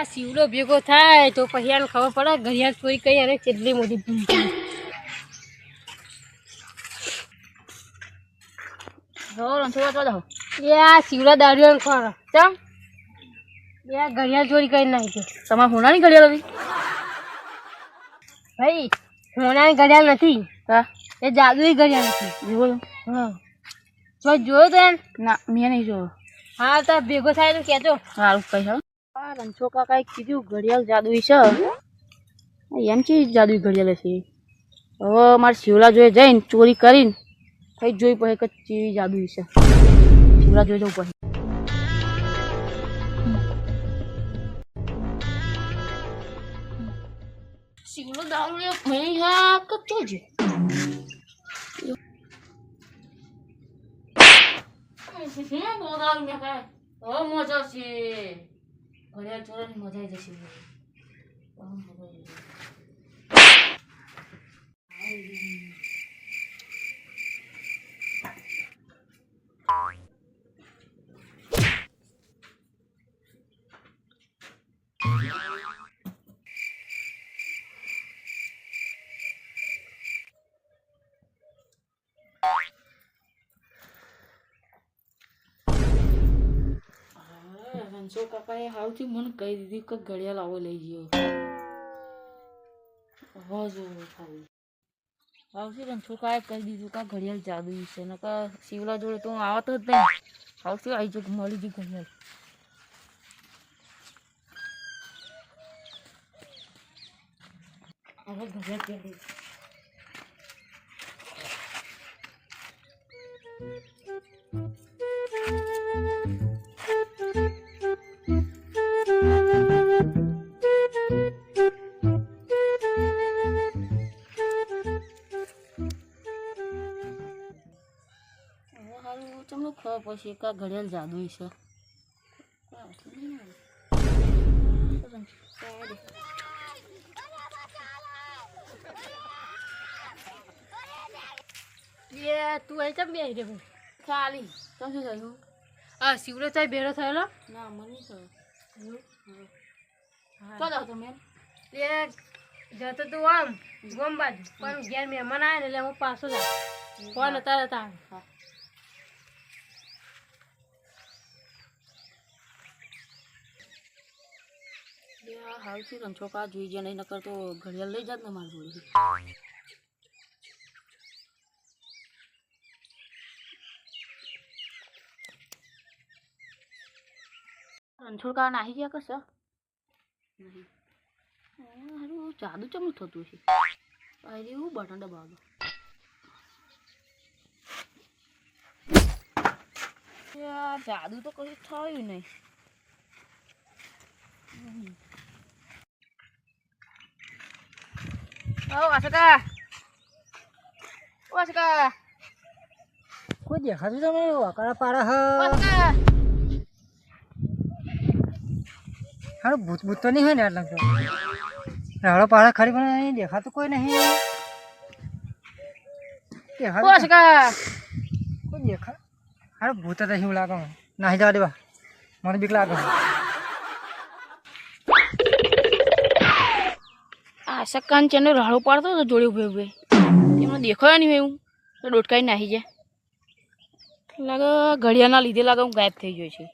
આ શિવડો ભેગો થાય તો પછી આને ખબર પડે ઘડિયાળ ચોરી કઈ અને કેટલી મોટી ભૂલ શિવલા દારૂ ખોરો ચમ. ઘડિયાળ ચોરી કરી નાખી તમારે હોનાની ઘડિયાળ હતી? ભાઈ સોનાની ઘડિયાળ નથી. એ જાદુઈ ઘડિયાળ નથી જીવો હા. જોયો તો ના મેં નહીં જોયો. હા તો ભેગો થાય તો કહેજો. સારું કઈ હા આ કીધું ઘડિયાળ જાદુઈ છે. એમ કે જાદુઈ ઘડિયાળ છે હવે મારે શિવલા જોઈએ જઈને ચોરી કરીને કઈ જોઈ પડે કે ચીવી જાદુઈ છે. શિવલા જોઈ જવું પડે. શિવલો દારૂ લે ભાઈ હા કચ્ચો છે. બહુ દારૂ મેં કાંઈ હવે મજા છે ઘડિયાળ ચોરવાની મજા આવી જશે બહુ મજા આવી જશે. હા, રણછોડ કાકાએ હાવથી મને કહી દીધું કે ઘડિયાળ આવો લઈ ગયો. હવે જોવું ખાલી. કાકાએ કહી દીધું કે ઘડિયાળ જાદુ છે. નકર શિવલા જોડે તો હું આવતો જ નહીં. આવશે આવી જો મળી ગઈ ઘડિયાળ. હવે ઘડિયાળ પહેરી. તમને ખબર પડશે ઘડિયાળ જાદુ છે. એ તું અહીં ચમ બે રે ભાઈ ખાલી તમે શું થયું? આ શિવલો તો ભેરો થયેલો ના મને થયું. તો જાઓ તમે. એ જતો તું આમ ગોમ બાજુ. પણ ઘેર મહેમાન આવે ને એટલે હું પાછો જાઉં. ફોન હતા હતા હા હાલથી રણછોકા જોઈ ગયા નહીં નકર તો ઘડિયાળ લઈ જાત ને મારી જોડે. રણછોડકા નાહી ગયા કશા? હારું જાદુ ચમનું થતું છે અરે એવું બટન દબાવ જાદુ તો કશું થયું નહીં. ઓ ઓ અશોકા કોઈ દેખાતું તમે વકાળા પાડા હ. અશોકા હારું ભૂત ભૂત તો નહીં હોય ને આટલા તો. રાડો પાડા ખરી પણ અહીં દેખાતું કોઈ નહીં. દેખાતું અશોકા કોઈ દેખા હારું ભૂત જ એવું લાગે. નાહી જવા દેવા. મને બીક લાગે. આ સક્કાન ચેનો રાડો પાડતો હતો, જોડે ઉભે ઉભે એમાં દેખાયો નહીં એવું. તો ડોટકાઈ નાહી જાય. લાગે ઘડિયાળના લીધે લાગે હું ગાયબ થઈ ગયો છે.